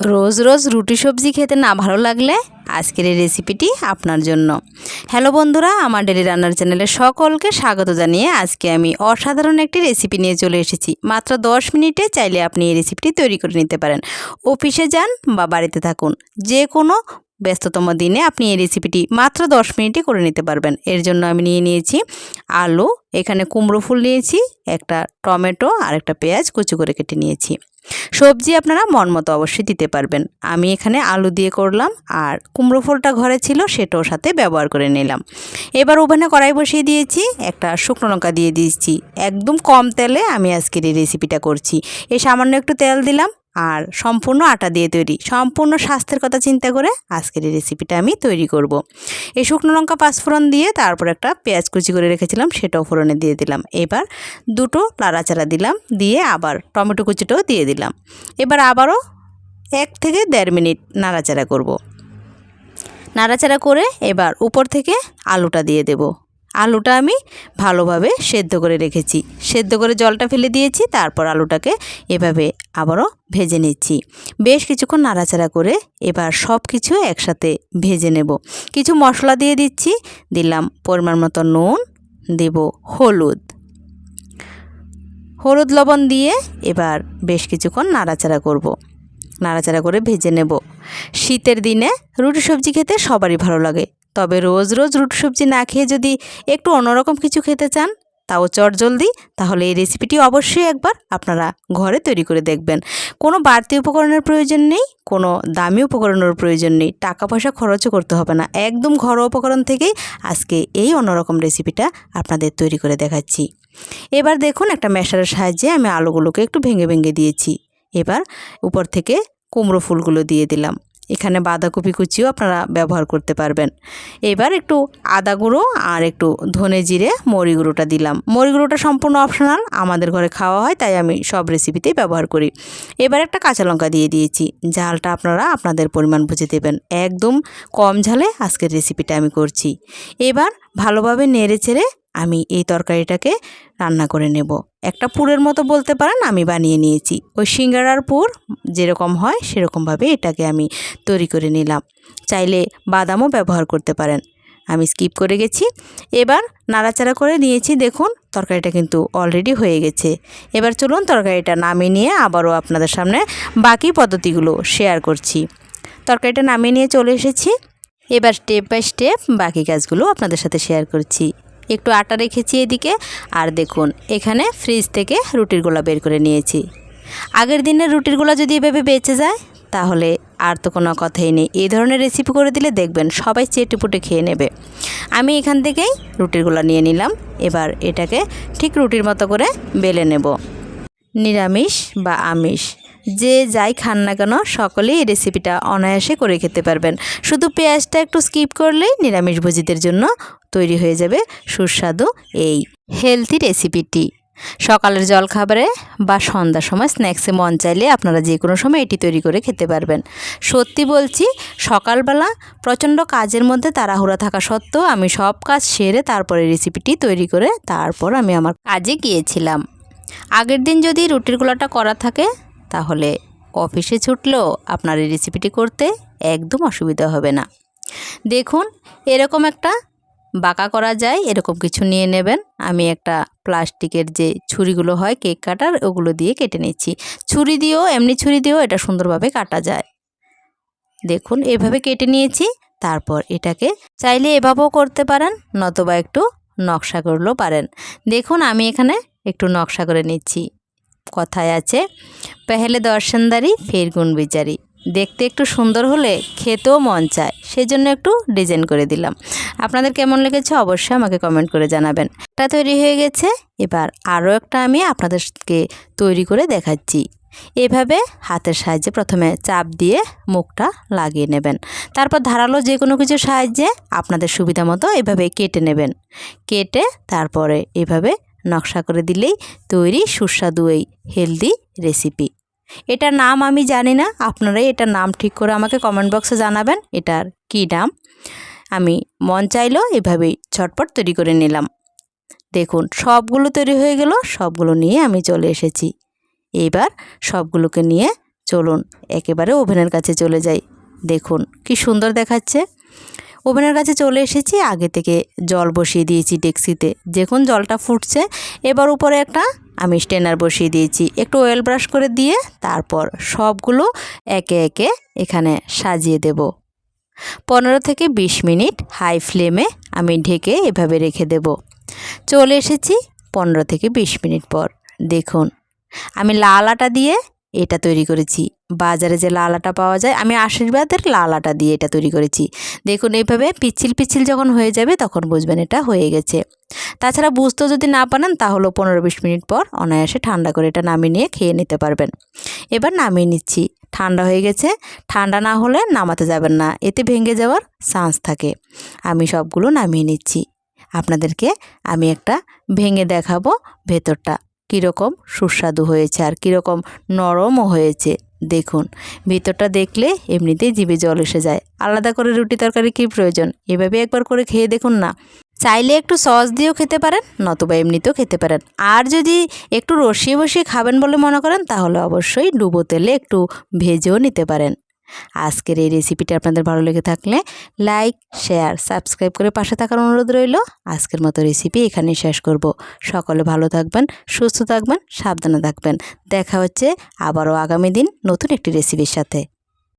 রোজ রোজ রুটি সবজি খেতে না ভালো লাগলে আজকের এই রেসিপিটি আপনার জন্য। হ্যালো বন্ধুরা, আমার ডেলি রান্নার চ্যানেলে সকলকে স্বাগত জানিয়ে আজকে আমি অসাধারণ একটি রেসিপি নিয়ে চলে এসেছি। মাত্র দশ মিনিটে চাইলে আপনি এই রেসিপিটি তৈরি করে নিতে পারেন। অফিসে যান বা বাড়িতে থাকুন যে কোনো ব্যস্ততম দিনে আপনি এই রেসিপিটি মাত্র দশ মিনিটে করে নিতে পারবেন। এর জন্য আমি নিয়ে নিয়েছি আলু, এখানে কুমড়ো ফুল নিয়েছি, একটা টমেটো আর একটা পেঁয়াজ কুচু করে কেটে নিয়েছি। সবজি আপনারা মন মতো অবশ্যই দিতে পারবেন। আমি এখানে আলু দিয়ে করলাম আর কুমড়ো ফুলটা ঘরে ছিল সেটাও সাথে ব্যবহার করে নিলাম। এবার ওভেনে কড়াই বসিয়ে দিয়েছি, একটা শুকনো লঙ্কা দিয়ে দিয়েছি। একদম কম তেলে আমি আজকের এই রেসিপিটা করছি। এই সামান্য একটু তেল দিলাম আর সম্পূর্ণ আটা দিয়ে তৈরি সম্পূর্ণ স্বাস্থ্যের কথা চিন্তা করে আজকের এই রেসিপিটা আমি তৈরি করব। এই শুকনো লঙ্কা পাঁচফোড়ন দিয়ে তারপর একটা পেঁয়াজ কুচি করে রেখেছিলাম, সেটাও ফোড়নে দিয়ে দিলাম এবার দুটো লাড়াচাড়া দিলাম, দিয়ে আবার টমেটো কুচিটাও দিয়ে দিলাম এবার আবারও এক থেকে দেড় মিনিট নাড়াচাড়া করব। নাড়াচাড়া করে এবার উপর থেকে আলুটা দিয়ে দেব আলুটা আমি ভালোভাবে সেদ্ধ করে রেখেছি। সেদ্ধ করে জলটা ফেলে দিয়েছি, তারপর আলুটাকে এভাবে আবারও ভেজে নিচ্ছি। বেশ কিছুক্ষণ নাড়াচাড়া করে এবার সব কিছু একসাথে ভেজে নেব। কিছু মশলা দিয়ে দিচ্ছি, দিলাম পরিমাণ মতো নুন, দেব হলুদ। হলুদ লবণ দিয়ে এবার বেশ কিছুক্ষণ নাড়াচাড়া করব। নাড়াচাড়া করে ভেজে নেব। শীতের দিনে রুটি সবজি খেতে সবারই ভালো লাগে। তবে রোজ রোজ রুটি সবজি না খেয়ে যদি একটু অন্যরকম কিছু খেতে চান, তাও চট জলদি, তাহলে এই রেসিপিটি অবশ্যই একবার আপনারা ঘরে তৈরি করে দেখবেন। কোনো বাড়তি উপকরণের প্রয়োজন নেই, কোনো দামি উপকরণের প্রয়োজন নেই, টাকা পয়সা খরচও করতে হবে না। একদম ঘরোয়া উপকরণ থেকেই আজকে এই অন্যরকম রেসিপিটা আপনাদের তৈরি করে দেখাচ্ছি। এবার দেখুন একটা ম্যাশারের সাহায্যে আমি আলুগুলোকে একটু ভেঙে ভেঙে দিয়েছি। এবার উপর থেকে কুমড়ো ফুলগুলো দিয়ে দিলাম। এখানে বাঁধাকপি কুচিও আপনারা ব্যবহার করতে পারবেন। এবার একটু আদা গুঁড়ো আর একটু ধনে জিরে, মরি গুঁড়োটা দিলাম। মরি গুঁড়োটা সম্পূর্ণ অপশনাল, আমাদের ঘরে খাওয়া হয়, তাই আমি সব রেসিপিতেই ব্যবহার করি। এবার একটা কাঁচা লঙ্কা দিয়ে দিয়েছি। ঝালটা আপনারা আপনাদের পরিমাণ বুঝে দেবেন। একদম কম ঝালে আজকের রেসিপিটা আমি করছি। এবার ভালোভাবে নেড়ে চেড়ে আমি এই তরকারিটাকে রান্না করে নেব। একটা পুরের মতো বলতে পারেন, আমি বানিয়ে নিয়েছি। ওই সিঙ্গারার পুর যেরকম হয়, সেরকমভাবে এটাকে আমি তৈরি করে নিলাম। চাইলে বাদামও ব্যবহার করতে পারেন। আমি স্কিপ করে গেছি। এবার নাড়াচাড়া করে নিয়েছি। দেখুন, তরকারিটা কিন্তু অলরেডি হয়ে গেছে। এবার চলুন তরকারিটা নামিয়ে নিয়ে আবারও আপনাদের সামনে বাকি পদ্ধতিগুলো শেয়ার করছি। তরকারিটা নামিয়ে নিয়ে চলে এসেছি। এবার স্টেপ বাই স্টেপ বাকি কাজগুলো আপনাদের সাথে শেয়ার করছি। একটু আটা রেখেছি এদিকে। আর দেখুন, এখানে ফ্রিজ থেকে রুটির গোলা বের করে নিয়েছি। আগের দিনের রুটির গোলা যদি এভাবে বেঁচে যায়, তাহলে আর তো কোনো কথাই নেই। এই ধরনের রেসিপি করে দিলে দেখবেন সবাই চেটেপুটে খেয়ে নেবে। আমি এখান থেকেই রুটির গোলা নিয়ে নিলাম। এবার এটাকে ঠিক রুটির মতো করে বেলে নেব। নিরামিষ বা আমিষ যে যাই খান না কেন সকলেই এই রেসিপিটা অনায়াসে করে খেতে পারবেন। শুধু পেঁয়াজটা একটু স্কিপ করলেই নিরামিষ ভোজিদের জন্য তৈরি হয়ে যাবে সুস্বাদু এই হেলথি রেসিপিটি সকালের জলখাবারে বা সন্ধ্যার সময় স্ন্যাক্সে মন চাইলে আপনারা যে কোনো সময় এটি তৈরি করে খেতে পারবেন। সত্যি বলছি, সকালবেলা প্রচণ্ড কাজের মধ্যে তাড়াহুড়া থাকা সত্ত্বেও আমি সব কাজ সেরে তারপরে রেসিপিটি তৈরি করে তারপর আমি আমার কাজে গিয়েছিলাম। আগের দিন যদি রুটির গোলাটা করা থাকে তাহলে অফিসে ছুটলেও আপনার এই রেসিপিটি করতে একদম অসুবিধা হবে না। দেখুন, এরকম একটা বাঁকা করা যায়, এরকম কিছু নিয়ে নেবেন। আমি একটা প্লাস্টিকের যে ছুরিগুলো হয়, কেক কাটার, ওগুলো দিয়ে কেটে নিচ্ছি। ছুরি দিয়েও, এমনি ছুরি দিয়েও এটা সুন্দরভাবে কাটা যায়। দেখুন, এভাবে কেটে নিয়েছি। তারপর এটাকে চাইলে এভাবেও করতে পারেন, নতবা একটু নকশা করলেও পারেন। দেখুন, আমি এখানে একটু নকশা করে নিচ্ছি। কথায় আছে, পেহেলে দর্শনদারি ফের গুণ বিচারি। দেখতে একটু সুন্দর হলে খেতেও মন চায়। সেজন্য একটু ডিজাইন করে দিলাম। আপনাদের কেমন লেগেছে অবশ্যই আমাকে কমেন্ট করে জানাবেন। এটা তৈরি হয়ে গেছে। এবার আরও একটা আমি আপনাদেরকে তৈরি করে দেখাচ্ছি। এভাবে হাতের সাহায্যে প্রথমে চাপ দিয়ে মুখটা লাগিয়ে নেবেন। তারপর ধারালো যে কোনো কিছুর সাহায্যে আপনাদের সুবিধা মতো এভাবে কেটে নেবেন। কেটে তারপরে এভাবে নকশা করে দিলেই তৈরি সুস্বাদু এই হেলদি রেসিপি। এটার নাম আমি জানি না, আপনারাই এটার নাম ঠিক করে আমাকে কমেন্ট বক্সে জানাবেন, এটার কী নাম? আমি মন চাইলো এভাবেই ঝটপট তৈরি করে নিলাম। দেখুন, সবগুলো তৈরি হয়ে গেল, সবগুলো নিয়ে আমি চলে এসেছি। এবার সবগুলোকে নিয়ে চলুন, একেবারে ওভেনের কাছে চলে যাই। দেখুন, কি সুন্দর দেখাচ্ছে। ওভেনের কাছে চলে এসেছি। আগে থেকে জল বসিয়ে দিয়েছি ডেক্সিতে। দেখুন জলটা ফুটছে। এবার উপরে একটা আমি স্টেনার বসিয়ে দিয়েছি। একটু অয়েল ব্রাশ করে দিয়ে তারপর সবগুলো একে একে এখানে সাজিয়ে দেব। পনেরো থেকে বিশ মিনিট হাই ফ্লেমে আমি ঢেকে এভাবে রেখে দেব। চলে এসেছি পনেরো থেকে বিশ মিনিট পর। দেখুন, আমি লাল আটা দিয়ে এটা তৈরি করেছি। বাজারে যে লাল আটা পাওয়া যায়, আমি আশীর্বাদের লাল আটা দিয়ে এটা তৈরি করেছি। দেখুন, এইভাবে পিচ্ছিল পিচ্ছিল যখন হয়ে যাবে, তখন বুঝবেন এটা হয়ে গেছে। তাছাড়া বুঝতেও যদি না পারেন, তাহলেও পনেরো বিশ মিনিট পর অনায়াসে ঠান্ডা করে এটা নামিয়ে নিয়ে খেয়ে নিতে পারবেন। এবার নামিয়ে নিচ্ছি। ঠান্ডা হয়ে গেছে। ঠান্ডা না হলে নামাতে যাবেন না। এতে ভেঙে যাওয়ার চান্স থাকে। আমি সবগুলো নামিয়ে নিচ্ছি। আপনাদেরকে আমি একটা ভেঙে দেখাবো ভেতরটা। কীরকম সুস্বাদু হয়েছে আর কীরকম নরমও হয়েছে। দেখুন, ভিতরটা দেখলে এমনিতেই জিভে জল এসে যায়। আলাদা করে রুটি তরকারি কী প্রয়োজন? এভাবে একবার করে খেয়ে দেখুন না। চাইলে একটু সস দিয়েও খেতে পারেন, নতুবা এমনিতেও খেতে পারেন। আর যদি একটু রসিয়ে বসিয়ে খাবেন বলে মনে করেন, তাহলে অবশ্যই ডুবো তেলে একটু ভেজেও নিতে পারেন। আজকের এই রেসিপিটা আপনাদের ভালো লেগে থাকলে লাইক শেয়ার সাবস্ক্রাইব করে পাশে থাকার অনুরোধ রইল। আজকের মতো রেসিপি এখানেই শেষ করব। সকলে ভালো থাকবেন, সুস্থ থাকবেন, সাবধানে থাকবেন। দেখা হচ্ছে আবারও আগামী দিন নতুন একটি রেসিপির সাথে।